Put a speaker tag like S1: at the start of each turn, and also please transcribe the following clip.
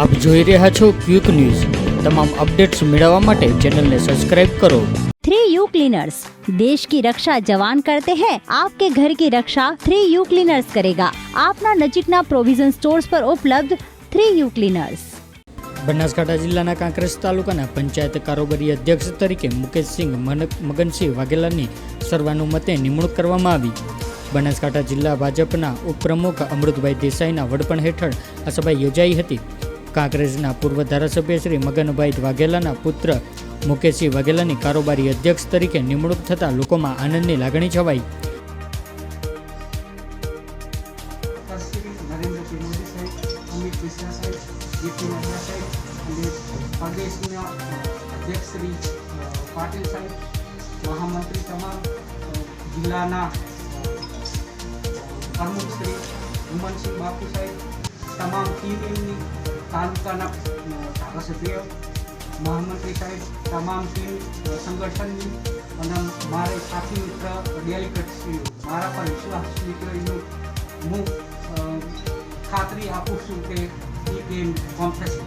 S1: આપ જોઈ રહ્યા છો ક્વિક ન્યૂઝ. તમામ અપડેટ્સ મેળવવા માટે ચેનલને સબસ્ક્રાઇબ કરો.
S2: थ्री यू क्लीनर्स देश की रक्षा जवान करते हैं आपके ઘર કી રક્ષા થ્રી યુ ક્લીનર્સ કરેગા. આપના નજીકના પ્રોવિઝન સ્ટોર્સ પર ઉપલબ્ધ થ્રી યુ ક્લીનર્સ.
S1: બનાસકાંઠા જિલ્લાના કાંકરેજ તાલુકાના પંચાયત કારોબારી અધ્યક્ષ તરીકે મુકેશસિંહ મગનસિંહ વાઘેલાની સર્વાનુમતે નિમણૂક કરવામાં આવી. બનાસકાંઠા જિલ્લા ભાજપના ઉપપ્રમુખ અમૃતભાઈ દેસાઈના વડપણ હેઠળ આ સભા યોજાઈ હતી. કાંકરેજના પૂર્વ ધારાસભ્ય શ્રી મગનભાઈ વાઘેલાના પુત્ર મુકેશસિંહ વાઘેલાની કારોબારી અધ્યક્ષ તરીકે નિમણૂક થતાં લોકોમાં આનંદની લાગણી છવાઈ.
S3: તમામ તમામ ટીમની તાલુકાના ધારાસભ્ય મહામંત્રી સાહેબ, તમામ ટીમ સંગઠનની અને મારે સાથી મિત્ર ડેલિકેટશ્રીઓ મારા પર વિશ્વાસ મિત્રોનું હું ખાતરી આપું છું કે એ ગેમ થશે